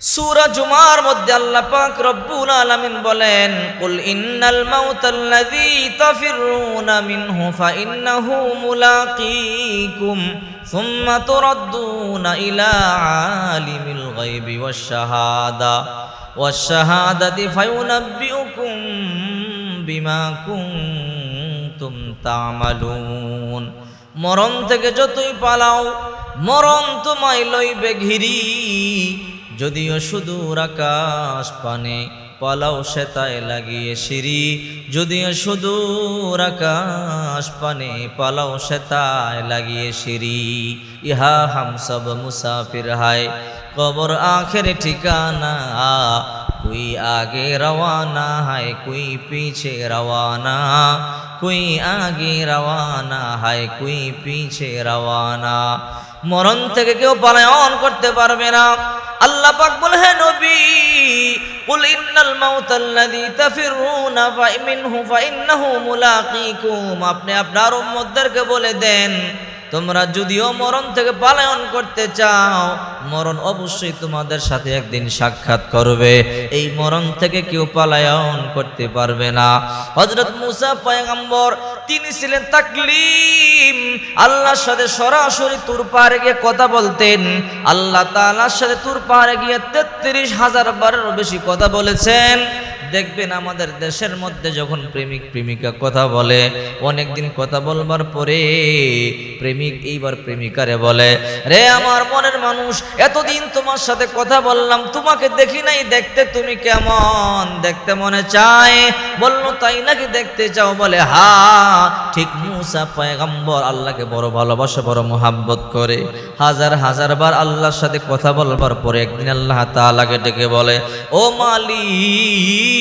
সূরা জুমার মধ্যে আল্লাহ পাক রব্বুল আলামিন বলেন, কুল ইন্নাল মাউতাল্লাযী তাফিরুনা মিনহু ফাইন্নাহু মুলাকীকুম সুম্মা তুরাদ্দুনা ইলা আলিমিল গায়বি ওয়াশ শাহাদা ওয়াশ শাহাদাতি ফায়ুনাব্বিউকুম বিমা কুনতুম তা'মালুন। মরণ থেকে যতই পালাও, মরণ তোমায় লইবে ঘিরি। যদিও সুদূর আকাশ পানে, পালাও সেতায় লাগিয়ে সিরি যদিও সুদূর আকাশ পানে, পালাও সেতায় লাগিয়ে সিরি ইহা হাম সব মুসাফির হায়, কবর আখের ঠিকানা। কুই আগে রওয়ানা হায়, কুই পিছে রওয়ানা। কুই আগে রওয়ানা হায়, কুই পিছে রওয়ানা। মরণ থেকে কেউ পালায়ন করতে পারবে না। আল্লাহ পাক বলে, হে নবী, কুল ইন্নাল মাউতাল্লাযী তাফিরুনা ফামিনহু ফাইন্নাহু মুলাকীকুম। আপনি আপনার উম্মতদেরকে বলে দেন, তোমরা যদিও মরণ থেকে পালায়ন করতে চাও, মরণ অবশ্যই তোমাদের সাথে একদিন সাক্ষাৎ করবে। এই মরণ থেকে কেউ পালায়ন করতে পারবে না। হজরত মুসা পয়গম্বর তিনি ছিলেন তাকলিম। আল্লাহর সাথে সরাসরি তুর পাহাড়ে গিয়ে কথা বলতেন। আল্লাহ তাআলার সাথে তুর পাহাড়ে গিয়ে তেত্রিশ হাজার বারেরও বেশি কথা বলেছেন। দেখবেন আমাদের দেশের মধ্যে যখন প্রেমিক, প্রেমিকা কথা বলে, অনেকদিন কথা বলবার পরে প্রেমিক এইবার প্রেমিকারে বলে, রে আমার মনের মানুষ, এতদিন তোমার সাথে কথা বললাম, তোমাকে দেখি নাই, দেখতে তুমি কেমন? দেখতে মনে চায়, বলল, তাই নাকি দেখতে চাও? বলে, হা, ঠিক মুসা পয়গম্বর আল্লাহকে বড় ভালোবাসা, বড় মোহাব্বত করে। হাজার হাজার বার আল্লাহর সাথে কথা বলবার পরে একদিন আল্লাহ তাআলাকে ডেকে বলে, ও মালিক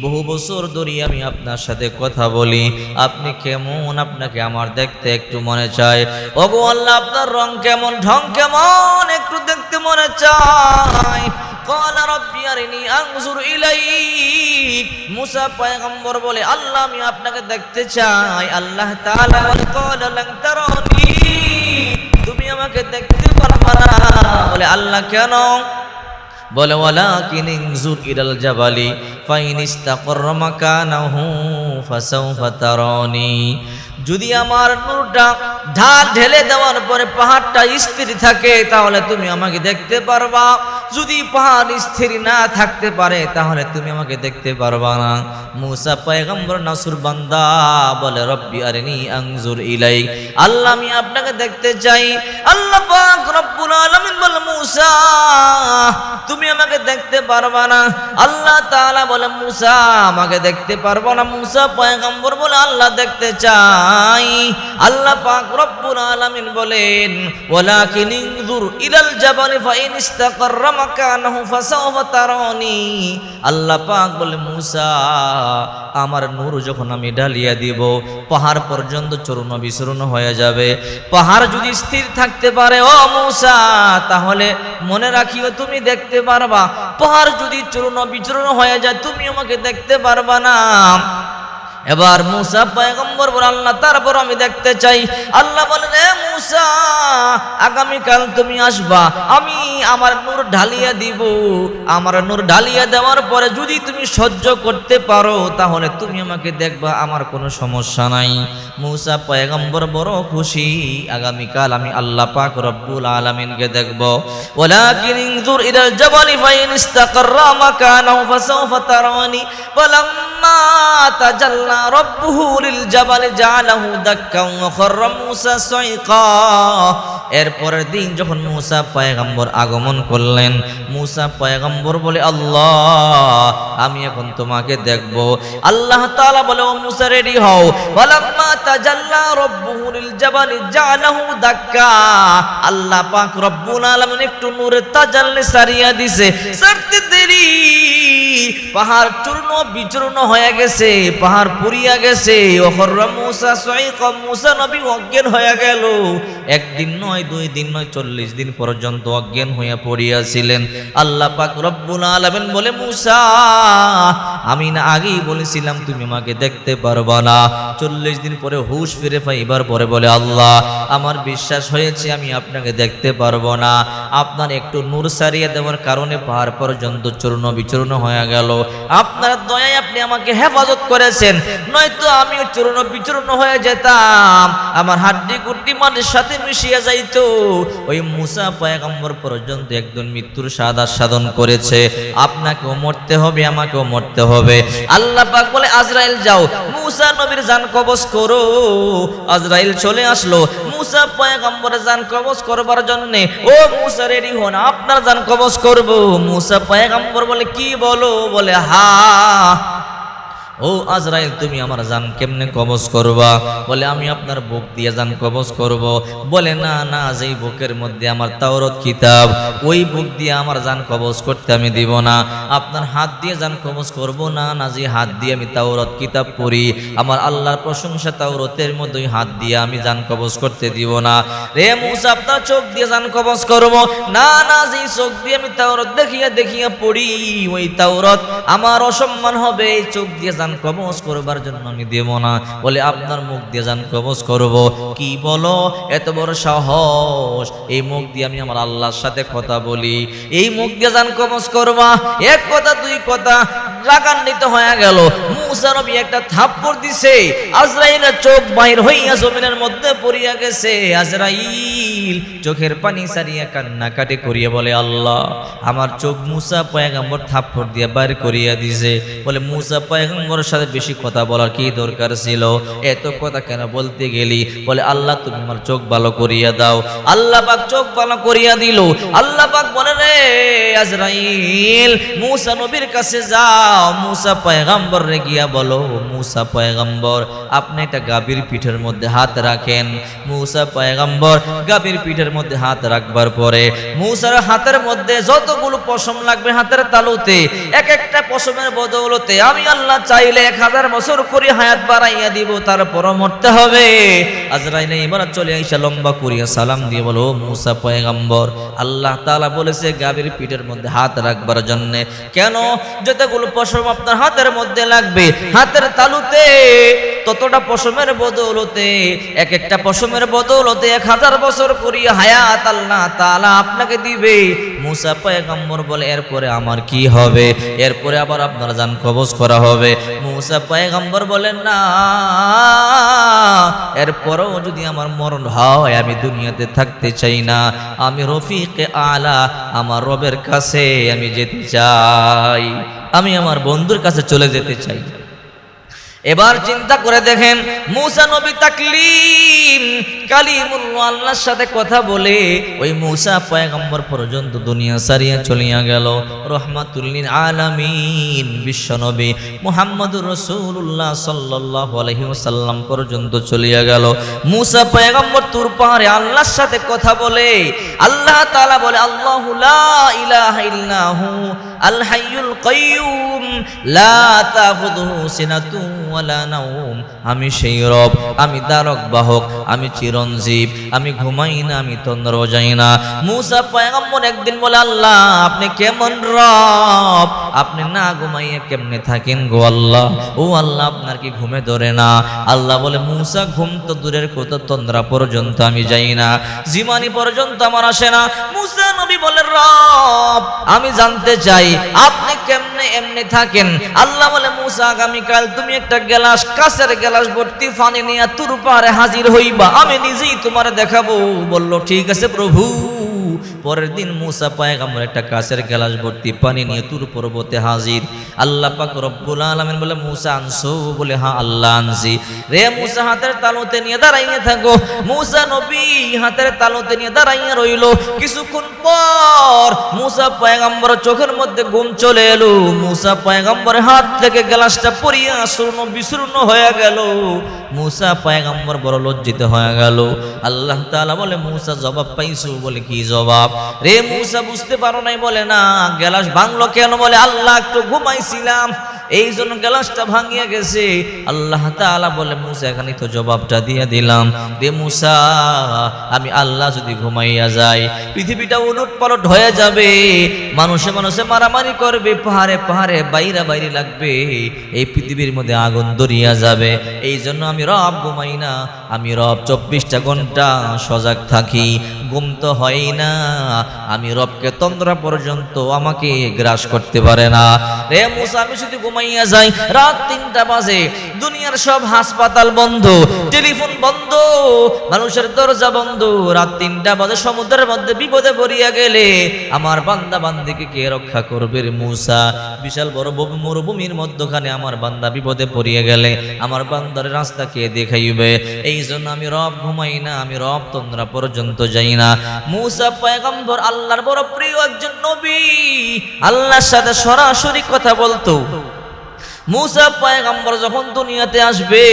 বহু বছর ধরে আমি আপনার সাথে কথা বলি। আপনি কেমন? আপনাকে আমার দেখতে একটু মনে চায়। ওগো আল্লাহ, আপনার রং কেমন? ঢং কেমন? একটু দেখতে মনে চায়। বলে, আল্লাহ, আমি আপনাকে দেখতে চাই। আল্লাহ তুমি আমাকে দেখতে পারবা না। বলে, আল্লাহ, কেন? বলে যদি আমার নূরটা ঢাল ঢেলে দেওয়ার পরে পাহাড়টা স্থির থাকে, তাহলে তুমি আমাকে দেখতে পারবা। যদি পাহাড় স্থির না থাকতে পারে, তাহলে তুমি আমাকে দেখতে পারবা না। মুসা পয়গম্বর নাসুর বান্দা বলে, রব্বি আরিনি আনজুর ইলাই। আল্লাহ, আমি আপনাকে দেখতে চাই। আল্লাহ পাক রব্বুল আলামিন বলে মুসা, তুমি আমাকে দেখতে পারবা না। আল্লাহ তাআলা বলে, মুসা, আমাকে দেখতে পারব না। মুসা পয়গম্বর বলে, আল্লাহ দেখতে চাই। আল্লাহ পাক রব্বুল আলামিন বলেন, ওয়ালাকিন ইনজুর ইলাল জাবালি ফাইন ইস্তাকাররা মাকানাহু ফাসাওফা তারানি আল্লাহ পাক বলে, মুসা, আমার নূর যখন আমি ঢালিয়া দিব, পাহাড় পর্যন্ত চূর্ণ বিচূর্ণ হয়ে যাবে। পাহাড় যদি স্থির থাকতে পারে, ও মুসা, তাহলে মনে রাখিও, তুমি দেখতে পারবা। পাহাড় যদি চূর্ণ বিচূর্ণ হয়ে যায়, তুমি আমাকে দেখতে পারবা না। এবার মুসা পয়গম্বর বলে, আল্লাহ, তারপর আমি দেখতে চাই। আল্লাহ বলেন, এ মুসা, আগামীকাল তুমি আসবা, আমি আমার নূর ঢালিয়া দিব। আমার নূর ঢালিয়া দেওয়ার পরে যদি তুমি সহ্য করতে পারো, তাহলে তুমি আমাকে দেখবা, আমার কোনো সমস্যা নাই। মুসা পয়গম্বর বড় খুশি, আগামীকাল আমি আল্লাহ পাক রব্বুল আলামিনকে দেখব। ওয়ালাকিন ইনজুর ইলাল জাবালি ফাইন ইস্তাকাররা মাকানাহু ফাসাওফা তারানি, ফালাম্মা তাজাল্লা এরপরের দিন যখন মূসা আগমন করলেন, মূসা পয়গম্বর বলে, আল্লাহ, আমি এখন তোমাকে দেখব। আল্লাহ তাআলা বলে, ও মুসা রেডি হও। দাক্কা। আল্লাহ পাক রব্বুল আলামিন একটু নূরের তাজাল্লি সারিয়া দিছে। দেরি। পাহাড় চূর্ণ বিচূর্ণ হয়ে গেছে, পাহাড় পুরিয়া গেছে। নবী অজ্ঞান হয়ে গেল। একদিন নয়, দুই দিন নয়, চল্লিশ দিন পর্যন্ত অজ্ঞান হইয়া পড়িয়াছিলেন। আল্লাহ পাক রব্বুল আলামিন বলে, মুসা আমি না আগেই বলেছিলাম, তুমি আমাকে দেখতে পারবা না। চল্লিশ দিন পরে হুশ ফিরে পাইবার পরে বলে, আল্লাহ, আমার বিশ্বাস হয়েছে আমি আপনাকে দেখতে পারব না। আপনার একটু নূর সারিয়ে দেওয়ার কারণে পাহাড় পর্যন্ত চূর্ণ বিচূর্ণ হয়ে গেল। আপনার দয়ায় আপনি আমাকে হেফাজত করেছেন। নয়তো আমিও চূর্ণ বিচূর্ণ হয়ে যেতাম। আমার হাড্ডি কুট্টি মাটির সাথে মিশিয়ে যাইতো। ওই মুসা পয়গম্বর পর্যন্ত একজন মৃত্যুর সাদা সাধন করেছে। আপনাকেও মরতে হবে, আমাকেও মরতে হবে আল্লাহ পাক বলে, আজরাইল যাও। মুসা নবীর জান কবজ করো। আজরাইল চলে আসলো। মুসা পয়গম্বরের জান কবজ করবার জন্য, ও মুসা, রেডি হন, আপনার জান কবজ করব। মুসা পয়গম্বর বলে, কি বলো? বলে, হা ও আজরাইল, তুমি আমার জান কেমনে কবজ করবা? বলে, আমি আপনার বুক দিয়ে জান কবজ করব। বলে, না না, যেই বুকের মধ্যে আমার তাওরত কিতাব, ওই বুক দিয়ে আমার জান কবজ করতে আমি দিব না। আপনার হাত দিয়ে জান কবজ করব না না, যে হাত দিয়ে আমি তাওরত কিতাব পড়ি, আমার আল্লাহর প্রশংসা তাওরতের মধ্যে ওই হাত দিয়ে আমি জান কবজ করতে দিব না। রে মুসা, আপনার চোখ দিয়ে জান কবজ করব? না না, যেই চোখ দিয়ে আমি তাওরত দেখিয়া দেখিয়া পড়ি, ওই তাওরত আমার অসম্মান হবে, এই চোখ দিয়ে জান কবজ করবার জন্য আমি দেব না। বলে, আপনার মুখ দিয়ে জান কবজ করব। কি বলো? এত বড় সাহস। এই মুখ দিয়ে আমি আমার আল্লাহর সাথে কথা বলি। এই মুখ দিয়ে জান কবজ করবা? এক কথা, দুই কথা, রাগান্বিত হয়ে গেল। মুসা নবী একটা থাপ্পড় দিছে। আজরাইলের চোখ বাহির হইয়া জমিনের মধ্যে পড়িয়া গেছে। আজরাইল চোখের পানি সারিয়া কান্নাকাটি করিয়া বলে, আল্লাহ, আমার চোখ মুসা পয়গাম্বর থাপ্পড় দিয়ে বাইর করিয়া দিছে। বলে, মুসা পয়গাম্বরের সাথে বেশি কথা বলার কি দরকার ছিল? এত কথা কেন বলতে গেলি? বলে, আল্লাহ, তুমি আমার চোখ ভালো করিয়া দাও। আল্লাহ পাক চোখ ভালো করিয়া দিল। আল্লাহ পাক বলে, রে আজরাইল, মুসা নবীর কাছে যাও। মুসা পয়গাম্বর রে গিয়া বলো, মুসা পয়গাম্বর, আপনি একটা গাভীর পিঠের মধ্যে হাত রাখেন। মুসা পয়গাম্বর গাভীর পিঠের মধ্যে হাত রাখবার পরে মুসার হাতের মধ্যে যতগুলো পশম লাগবে হাতের তালুতে, এক একটা পশমের বদৌলতে আমি আল্লাহ চাইলে এক হাজার বছর করে হায়াত বাড়াইয়া দিব তারপর মরতে হবে। আজরাইলে এবার চলে আইসা লম্বা করিয়া সালাম দিয়ে বলো মুসা পয়গাম্বর, আল্লাহ তাআলা বলেছে গাভীর পিঠের মধ্যে হাত রাখবার জন্য। কেন? যতগুলো পশম আপনার হাতের মধ্যে লাগবে, হাতের তালুতে ততটা পশমের বদৌলতে এক একটা পশমের বদৌলতে এক হাজার বছর করিয়া হায়াত আল্লাহ তালা আপনাকে দিবে। মুসা পয়গম্বর বলে, এরপরে আমার কি হবে? এরপরে আবার আপনার জান কবজ করা হবে। মুসা পয়গম্বর বলেন, না, এরপরেও যদি আমার মরণ হয়, আমি দুনিয়াতে থাকতে চাই না। আমি রফিকে আলা, আমার রবের কাছে আমি যেতে চাই। আমি আমার বন্ধুর কাছে চলে যেতে চাই। এবার চিন্তা করে দেখেন, মুসা নবী তাকলিম কালিমুল্লাহ আল্লাহর সাথে কথা বলে ওই মুসা পয়গম্বর পর্যন্ত দুনিয়া সারিয়া চলিয়া গেল। রহমাতুল্লিন আলামিন বিশ্বনবী মুহাম্মদুর রাসূলুল্লাহ সাল্লাল্লাহু আলাইহি ওয়াসাল্লাম পর্যন্ত চলিয়া গেল। মুসা পয়গম্বর তুর পাহাড়ে আল্লাহর সাথে কথা বলে, আল্লাহ তাআলা বলে, আল্লাহু লা ইলাহা ইল্লাহু আল হাইয়ুল লা তাখুযুহু আমি সেই রব, আমি দ্বারক বাহক, আমি চিরঞ্জীব, আমি ঘুমাই না, আমি তন্দ্র যাই না। মুসা পয়গম্বর একদিন বলে, আল্লাহ, আপনি কেমন রব? আপনি না ঘুমাইয়ে কেমনে থাকেন গো আল্লাহ? ও আল্লাহ, আপনার কি ঘুমে ধরে না? আল্লাহ বলে, মুসা, ঘুম তো দূরের কত তন্দ্রা পর্যন্ত আমি যাই না। জিমানি পর্যন্ত আমার আসে না। মুসা নবী বলে, রব, আমি জানতে চাই আপনি কেমনে এমনি থাকেন? আল্লাহ বলে, মুসা, আগামীকাল তুমি একটা গ্লাস, কাছের গ্লাস ভর্তি ফানি নিয়ে তুর পারে হাজির হইবা। আমি নিজেই তোমার দেখাবো। বলল, ঠিক আছে প্রভু। পরের দিন মুসা পায়গাম্বর একটা কাছের গ্লাস ভর্তি পানি নিয়ে তুর পর্বতে হাজির। আল্লাহ পাক রব্বুল আলামিন বলে, মুসা, আনছো? বলে হ্যাঁ আল্লাহ আনছি। রে মুসা, হাতের তালুতে নিয়ে দাঁড়াইয়ে থাকো। মুসা নবী, হাতের তালুতে নিয়ে দাঁড়াইয়ে রইল। কিছুক্ষণ পর মুসা পয়গাম্বর চোখের মধ্যে ঘুম চলে এলো। মুসা পয়গাম্বরের হাত থেকে গ্লাসটা পড়িয়া শূন্য বিশূর্ণ হয়ে গেল। মুসা পয়গাম্বর বড় লজ্জিত হয়ে গেল। আল্লাহ তাআলা বলে, মুসা জবাব পাইছো? বলে, কি জবাব? রে মুসা বুঝতে পারো নাই? বলে, না। গ্লাস ভাঙলো কেন? বলে, আল্লাহ, একটু ঘুমাইছিলাম। এই জন্য গ্লাসটা ভাঙিয়া গেছে। আল্লাহ তাআলা বলে, মুসা এখানে তো জবাবটা দিয়ে দিলাম। রে মুসা, আমি আল্লাহ যদি ঘুমাইয়া যাই, পৃথিবীটা উলট পালট হয়ে যাবে। মানুষে মানুষে মারামারি করবে, পাহাড়ে পাহাড়ে বাইরা বাইরে লাগবে। এই পৃথিবীর মধ্যে আগুন দরিয়া যাবে। এই জন্য আমি রব ঘুমাই না। আমি রব চব্বিশটা ঘণ্টা সজাগ থাকি। ঘুম তো হয় না। আমি রবকে তন্দ্রা পর্যন্ত আমাকে গ্রাস করতে পারে না। রে মুসা, আমি শুধু ঘুমাইয়া যাই। রাত তিনটা বাজে। দুনিয়ার সব হাসপাতাল বন্ধ, টেলিফোন বন্ধ, মানুষের দরজা বন্ধ। রাত তিনটা বাজে, সমুদ্রের মধ্যে বিপদে পড়িয়া গেলে আমার বান্দা বান্দিকে কে রক্ষা করবে মুসা? বিশাল বড় মরুভূমির মধ্যখানে আমার বান্দা বিপদে পড়িয়া গেলে আমার বান্দার রাস্তা কে দেখাইবে? এই জন্য আমি রব ঘুমাই না, আমি রব তন্দ্রা পর্যন্ত যাই না। মুসা পয়গম্বর আল্লাহর বড় প্রিয় একজন নবী, আল্লাহর সাথে সরাসরি কথা বলতো। মুসা পয়গম্বর যখন দুনিয়াতে আসবে,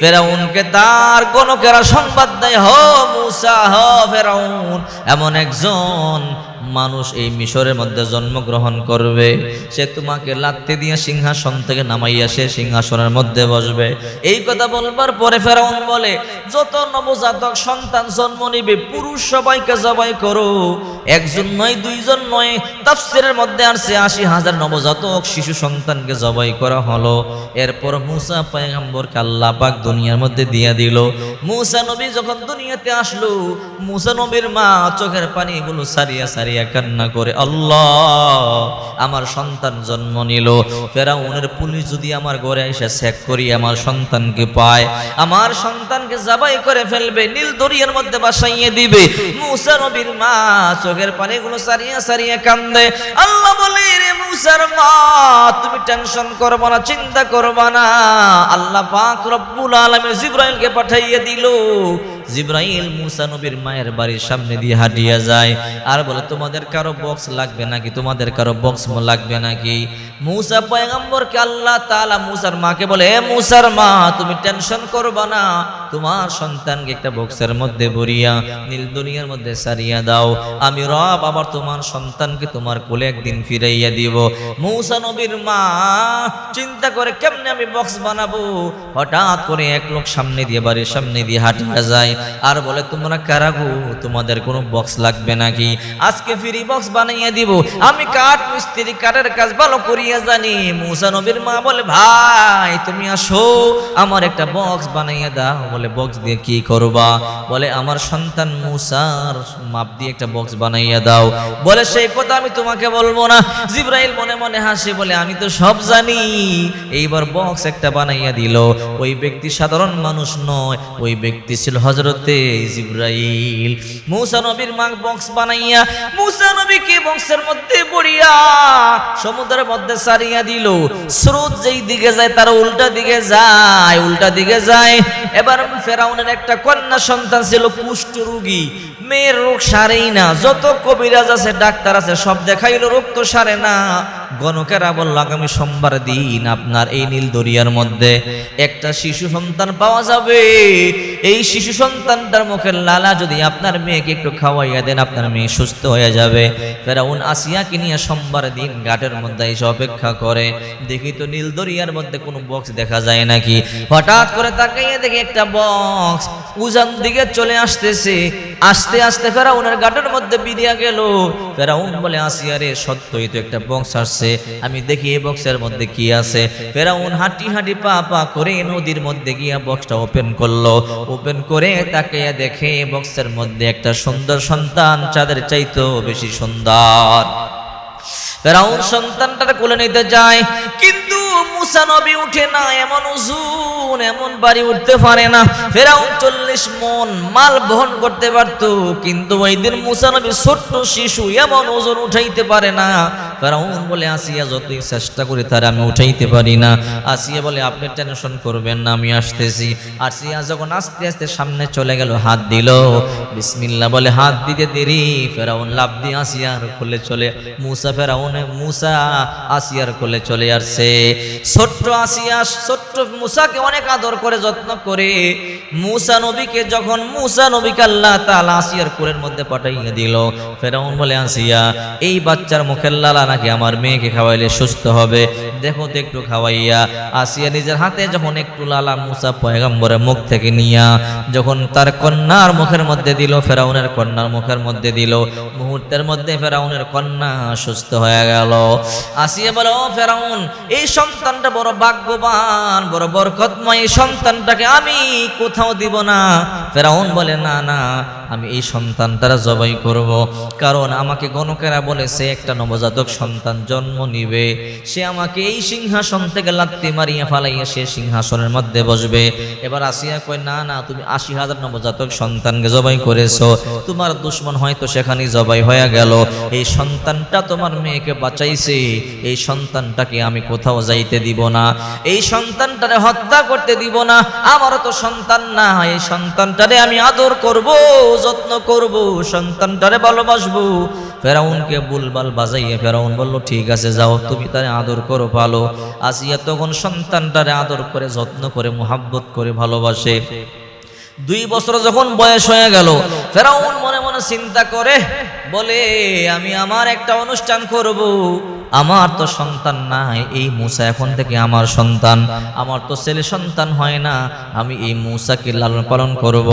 ফেরাউনকে তার গণকেরা সংবাদ দেয়, হ মুসা, হ ফেরাউন। এমন একজন মানুষ এই মিশরের মধ্যে জন্মগ্রহণ করবে। সে তোমাকে লাত্তি দিয়ে সিংহাসন থেকে নামাইয়া সে সিংহাসনের মধ্যে বসবে। এই কথা বলবার পরে ফেরাউন বলে, যত নবজাতক সন্তান জন্ম নিবে, পুরুষ সবাইকে জবাই করো। একজন নয়, দুইজন নয়, তাফসিরের মধ্যে আসছে আশি হাজার নবজাতক শিশু সন্তানকে জবাই করা হলো। এরপর মুসা পয়গম্বরকে আল্লাহ পাক দুনিয়ার মধ্যে দিয়ে দিল। মুসা নবী যখন দুনিয়াতে আসলো, মুসা নবীর মা চোখের পানিগুলো সারিয়া সারিয়া কান্না করে, আল্লাহ, আমার সন্তান জন্ম নিল। ফেরাউনের পুলিশ যদি আমার ঘরে এসে চেক করি, আমার সন্তানকে পায়। আমার সন্তানকে জবাই করে ফেলবে, নীল দরিয়ার মধ্যে বাসাইয়ে দিবে। মুসা নবীর মা চোখের পানিগুলো সারিয়া সারিয়া কান্দে, আল্লাহ বলে, রে মুসার মা, তুমি টেনশন করবা না, চিন্তা করবা না। আল্লাহ পাক রব্বুল আলামিন জিব্রাইলকে পাঠাইয়ে দিল। জিব্রাইল মুসা নবীর মায়ের বাড়ির সামনে দিয়ে হাঁটিয়া যায়। আর বলে, তোমাদের কারও বক্স লাগবে নাকি? তোমাদের কারও বক্স লাগবে নাকি? মুসা পয়গম্বরকে আল্লাহ তালা মুসার মাকে বলে মুসার মা, তুমি টেনশন করবা না। তোমার সন্তানকে একটা বক্সের মধ্যে ভরিয়া, নীল দুনিয়ার মধ্যে সারিয়া দাও। আমি রব আবার তোমার সন্তানকে তোমার কোলে একদিন ফিরাইয়া দিব। মৌসা নবীর মা, চিন্তা করে কেমনে আমি বক্স বানাবো? হঠাৎ করে এক লোক সামনে দিয়ে, বাড়ির সামনে দিয়ে হাঁটিয়া যায়। আর বলে, তোমরা কারাগো তোমাদের কোনো বক্স লাগবে নাকি? আজকে ফ্রি বক্স বানাইয়া দিব। আমি কাঠ, মিস্ত্রি, কাঠের কাজ ভালো করিয়া জানি। মৌসা নবীর মা বলে, ভাই, তুমি আসো। আমার একটা বক্স বানাইয়া দাও। বলে, বক্স দিয়ে কি করবা? বলে, আমার সন্তান মুসার, মাপ দিয়ে একটা বক্স বানাইয়া দাও। বলে, সেই কথা আমি তোমাকে বলব না। জিব্রাইল মনে মনে হাসে, বলে, আমি তো সব জানি। এইবার বক্স একটা বানাইয়া দিল। ওই ব্যক্তি সাধারণ মানুষ নয়, ওই ব্যক্তি ছিল হজরতে জিব্রাইল। মুসা নবীর মা বক্স বানাইয়া, মুসা নবীকে বক্সের মধ্যে পড়িয়া সমুদ্রের মধ্যে সারিয়া দিল। স্রোত যেই দিকে যায়, তার উল্টা দিকে যায়, উল্টা দিকে যায়। এবার ফেরাউনের একটা কন্যা সন্তান ছিল কুষ্ঠ রুগী। মেয়ের রোগ সারেই না, যত কবিরাজ আছে, ডাক্তার আছে, সব দেখাইলো, রোগ তো সারে না। গণকেরা বলল আগামী সোমবার দিন আপনার এই নীল দরিয়ার মধ্যে একটা শিশু সন্তান পাওয়া যাবে। এই শিশু সন্তানটার মুখের লালা যদি আপনার মেয়েকে একটু খাওয়াইয়া দেন, আপনার মেয়ে সুস্থ হয়ে যাবে। ফেরাউন আসিয়াকে নিয়ে সোমবার দিন ঘাটের মধ্যে এসে অপেক্ষা করে। দেখি তো নীল দরিয়ার মধ্যে কোনো বক্স দেখা যায় নাকি? হঠাৎ করে তাকাইয়া দেখি একটা বক্স উজান দিকে চলে আসতেছে। আস্তে আস্তে ফেরাউনের ঘাটের মধ্যে বিরিয়া গেল। ফেরাউন বলে, আসিয়া রে, সত্যই তো একটা বক্স আসছে। আমি দেখি এই বক্সের মধ্যে কি আছে। ফেরাউন হাঁটি হাঁটি পা পা করে নদীর মধ্যে গিয়া বক্সটা ওপেন করল। ওপেন করে তাকে দেখে বক্সের মধ্যে একটা সুন্দর সন্তান চাঁদের চাইতো বেশি সুন্দর। ফেরাউন সন্তানটার কোলে নিতে যায়, কিন্তু মুসা নবী উঠে না, এমন উজুন, এমন বাড়ি উঠতে পারে না। ফেরাউন চল্লিশ মন মাল বহন করতে পারত, কিন্তু ওই দিন মুসা নবী ছোট্ট শিশু, এমন ওজন উঠাইতে পারে না। ফেরাউন বলে, আসিয়া যতই চেষ্টা করি তার আমি উঠাইতে পারি না। আসিয়া বলে, আপনি টেনশন করবেন না, আমি আসতেছি। আসিয়া যখন আস্তে আস্তে সামনে চলে গেল, হাত দিল। বিসমিল্লা বলে, হাত দিতে দেরি। ফেরাউন লাভ দিয়ে আসিয়ার কোলে চলে, মুসা ফেরাউনে, মুসা আসিয়ার কোলে চলে আসছে। ছোট্ট আসিয়া, ছোট্ট মুসাকে অনেক আদর করে, যত্ন করে মুসা নবীকে যখন মুসা নবীকে আল্লাহ তালা আসিয়ার কুরের মধ্যে পাঠাইয়ে দিল, ফেরাউন বলে, আসিয়া, এই বাচ্চার মুখের লালা নাকি আমার মেয়েকে খাওয়াইলে সুস্থ হবে? দেখো তো একটু খাওয়াইয়া আসিয়া নিজের হাতে যখন একটু লালা মুসা পয়গম্বরের মুখ থেকে নিয়া যখন তার কন্যার মুখের মধ্যে দিল, ফেরাউনের কন্যার মুখের মধ্যে দিল, মুহূর্তের মধ্যে ফেরাউনের কন্যা সুস্থ হয়ে গেল। আসিয়া বলো ফেরাউন, এই সন্তানটা বড় ভাগ্যবান, বড় বরকতময়, এই সন্তানটাকে আমি কোথাও দিব না। ফেরাউন বলে, না না আমি এই সন্তানটারা জবাই করব। কারণ আমাকে গণকেরা বলেছে, একটা নবজাতক সন্তান জন্ম নিবে। সে আমাকে এই সিংহাসন থেকে লাত্তি মারিয়া ফালাইয়া সে সিংহাসনের মধ্যে বসবে। এবার আসিয়া কয়, না না, তুমি আশি হাজার নবজাতক সন্তানকে জবাই করেছ। তোমার দুশ্মন হয়তো সেখানেই জবাই হয়ে গেল। এই সন্তানটা তোমার মেয়েকে বাঁচাইছে। এই সন্তানটাকে আমি কোথাও যাইতে দিব না। এই সন্তানটারে হত্যা করতে দিব না। আমারও তো সন্তান না এই সন্তানটারে আমি আদর করব। যত্ন করব, সন্তানটারে ভালোবাসবো। ফেরাউনকে বুলবাল বাজাইয়ে ফেরাউন বলল, ঠিক আছে, যাও, তুমি তারে আদর করো, ভালো। আসিয়া তখন সন্তানটারে আদর করে, যত্ন করে, মোহাব্বত করে ভালোবাসে। দুই বছর যখন বয়স হয়ে গেল, ফেরাউন মনে মনে চিন্তা করে, বলে, আমি আমার একটা অনুষ্ঠান করব। আমার তো সন্তান নাই। এই মুসা এখন থেকে আমার সন্তান। আমার তো ছেলে সন্তান হয় না। আমি এই মুসাকে লালন পালন করব।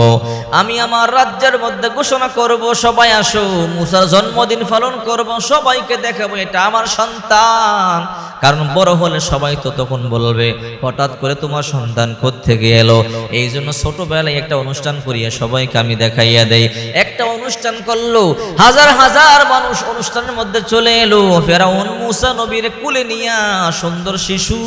আমি আমার রাজ্যের মধ্যে ঘোষণা করব, সবাই আসো। মুসার জন্মদিন পালন করব, সবাইকে দেখাবো, এটা আমার সন্তান। কারণ বড় হলে সবাই তো তখন বলবে, হঠাৎ করে তোমার সন্তান থেকে এলো? এই জন্য ছোটবেলায় একটা অনুষ্ঠান করিয়া সবাইকে আমি দেখাইয়া দেই। একটা অনুষ্ঠান করল, হাজার হাজার মানুষ অনুষ্ঠানের মধ্যে চলে এলো। ফেরাউন মুসা নবীর কুলে নিয়া সুন্দর শিশু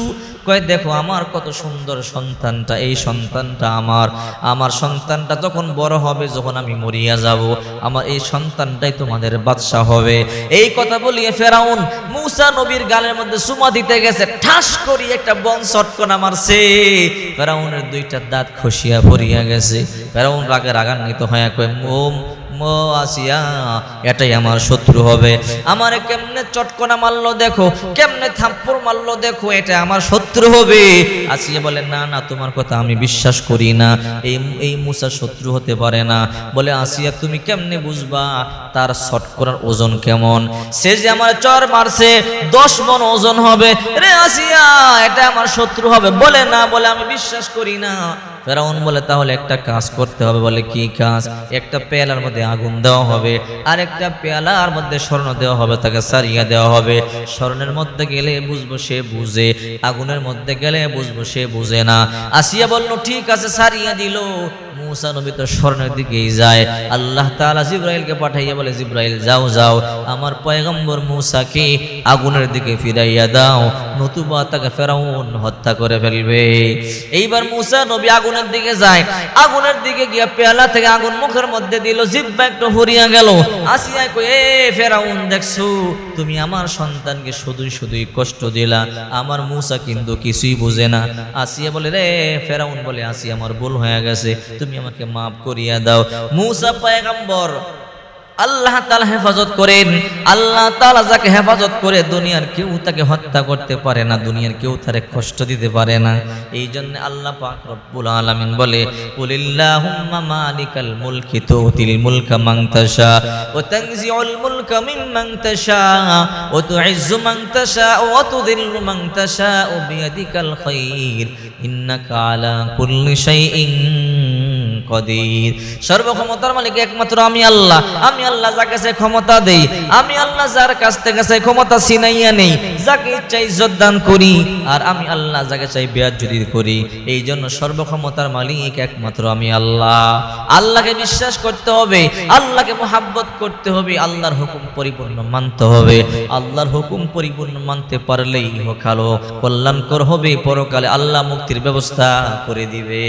কয়, দেখো, আমার কত সুন্দর সন্তানটা, এই সন্তানটা আমার। আমার সন্তানটা যখন বড় হবে, যখন আমি মরিয়া যাব, আমার এই সন্তানটাই তোমাদের বাদশা হবে। এই কথা বলিয়ে ফেরাউন মুসা নবীর গালের মধ্যে সুমা দিতে গেছে, ঠাস করি একটা বন চটকনা মারছে। ফেরাউনের দুইটা দাঁত খসিয়া ভরিয়া গেছে। ফেরাউন রাগে রাগান্বিত হয়ে কয়, মোম এটাই আমার শত্রু হবে। আমার কেমনে চটকনা মারলো দেখো, কেমনে থাপ্পড় মারলো দেখো, এটা আমার শত্রু হবে। আসিয়া বলে, না না, তোমার কথা আমি বিশ্বাস করি না। এই এই মুসা শত্রু হতে পারে না। বলে, আসিয়া, তুমি কেমনে বুঝবা তার শটকরার ওজন কেমন? সে যে আমার চর মারছে, দশ মন ওজন হবে। রে আসিয়া, এটা আমার শত্রু হবে। বলে, না, বলে, আমি বিশ্বাস করি না। ফেরাউন বলে, তাহলে একটা কাজ করতে হবে। বলে, কি কাজ? একটা পেয়ালার মধ্যে আগুন দেওয়া হবে। আরেকটা পেয়ালার মধ্যে স্বর্ণ দেওয়া হবে, তাকে সারিয়া দেওয়া হবে। স্বর্ণের মধ্যে গেলে বুঝব সে বুঝে, আগুনের মধ্যে গেলে বুঝব সে বুঝে না। আসিয়া বলল, ঠিক আছে, সারিয়া দিল। মুসা নবী তো স্বর্ণের দিকেই যায়। আল্লাহ তাআলা জিব্রাইলকে পাঠাইয়া বলে, জিব্রাইল, যাও যাও, আমার পয়গম্বর মুসাকে আগুনের দিকে ফিরাইয়া দাও, নতুবা তাকে ফেরাউন হত্যা করে ফেলবে। এইবার মুসা নবী আগুনের দিকে যায়। আগুনের দিকে গিয়া পেয়ালা থেকে আগুন মুখের মধ্যে দিল, জিব্বা একটু হরিয়া গেল। আসিয়া এ ফেরাউন, দেখছ তুমি আমার সন্তানকে শুধুই শুধুই কষ্ট দিলা। আমার মুসা কিন্তু কিছুই বুঝে না। আসিয়া বলে, রে ফেরাউন, বলে, আসিয়া আমার ভুল হয়ে গেছে। তুমি আমাকে মাফ করিয়া দাও। মুসা পয়গম্বর আল্লাহ তালা হেফাজত করেন। আল্লাহ তালা যাকে হেফাজত করে দুনিয়ার কেউ তাকে হত্যা করতে পারে না, দুনিয়ার কেউ তারে কষ্ট দিতে পারে না। এই জন্য আল্লাহ পাক রব্বুল আলামিন বলে, কুলিল্লাহুম্মা মালিকাল মুলকি তুতিল মুলকা মান তাশা, ওয়া তানজিউল মুলকা মিম্মান তাশা, ওয়া তুইজ্জু মান তাশা, ওয়া তুযিল্লু মান বিয়াদিকাল খায়র ইন্নাকা আলা কুল্লি শাইইন কদির। সর্বক্ষমতার মালিক একমাত্র আমি আল্লাহ। আমি আল্লাহ যার কাছে ক্ষমতা দেই। আমি আল্লাহ যার কাছ থেকে কাছে ক্ষমতা ছিনাইয়া নেই। যাকে ইচ্ছা ইজ্জত দান করি আর আমি আল্লাহ যাকে চাই বেয়াদ যদি করি। এই জন্য সর্বক্ষমতার মালিক একমাত্র আমি আল্লাহ। আল্লাহকে বিশ্বাস করতে হবে। আল্লাহকে মোহাব্বত করতে হবে। আল্লাহর হুকুম পরিপূর্ণ মানতে হবে। আল্লাহর হুকুম পরিপূর্ণ মানতে পারলেই ইহকালও কল্যাণকর হবে। পরকালে আল্লাহ মুক্তির ব্যবস্থা করে দিবে।